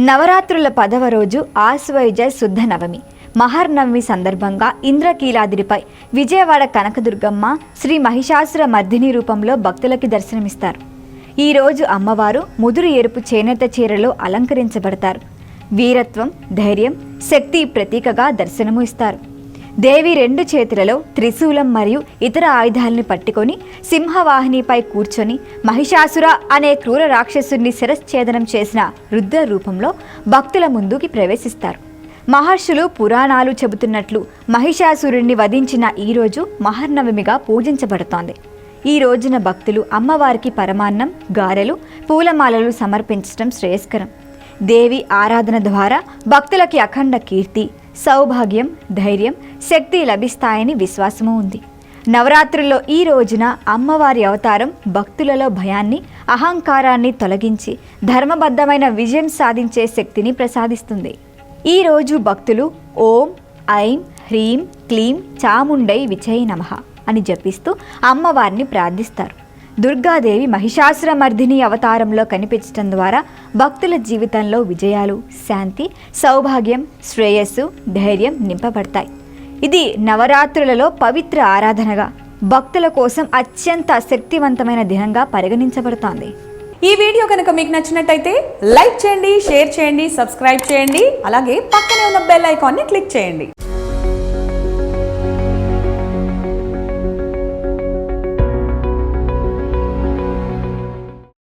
నవరాత్రుల పదవ రోజు ఆశ్వయుజ శుద్ధ నవమి. మహర్నవమి సందర్భంగా ఇంద్రకీలాద్రిపై విజయవాడ కనకదుర్గమ్మ శ్రీ మహిషాసుర మర్దిని రూపంలో భక్తులకి దర్శనమిస్తారు. ఈ రోజు అమ్మవారు ముదురు ఎరుపు చేనేత చీరలో అలంకరించబడతారు. వీరత్వం ధైర్యం శక్తి ప్రతీకగా దర్శనము ఇస్తారు. దేవి రెండు చేతులలో త్రిశూలం మరియు ఇతర ఆయుధాలను పట్టుకొని సింహవాహినిపై కూర్చొని మహిషాసుర అనే క్రూర రాక్షసుని శిరశ్ఛేదనం చేసిన రుద్ర రూపంలో భక్తుల ముందుకి ప్రవేశిస్తారు. మహర్షులు పురాణాలు చెబుతున్నట్లు మహిషాసురుణ్ణి వధించిన ఈ రోజు మహర్నవమిగా పూజించబడుతోంది. ఈ రోజున భక్తులు అమ్మవారికి పరమాన్నం గారెలు పూలమాలలు సమర్పించడం శ్రేయస్కరం. దేవి ఆరాధన ద్వారా భక్తులకి అఖండ కీర్తి సౌభాగ్యం ధైర్యం శక్తి లభిస్తాయని విశ్వాసము ఉంది. నవరాత్రుల్లో ఈ రోజున అమ్మవారి అవతారం భక్తులలో భయాన్ని అహంకారాన్ని తొలగించి ధర్మబద్ధమైన విజయం సాధించే శక్తిని ప్రసాదిస్తుంది. ఈ రోజు భక్తులు ఓం ఐం హ్రీం క్లీం చాముండై విచయ నమః అని జపిస్తూ అమ్మవారిని ప్రార్థిస్తారు. దుర్గాదేవి మహిషాసురమర్దిని అవతారంలో కనిపించడం ద్వారా భక్తుల జీవితంలో విజయాలు శాంతి సౌభాగ్యం శ్రేయస్సు ధైర్యం నింపబడతాయి. ఇది నవరాత్రులలో పవిత్ర ఆరాధనగా భక్తుల కోసం అత్యంత శక్తివంతమైన దినంగా పరిగణించబడుతోంది. ఈ వీడియో కనుక మీకు నచ్చినట్టయితే లైక్ చేయండి షేర్ చేయండి సబ్స్క్రైబ్ చేయండి అలాగే పక్కనే ఉన్న బెల్ ఐకాన్ని క్లిక్ చేయండి.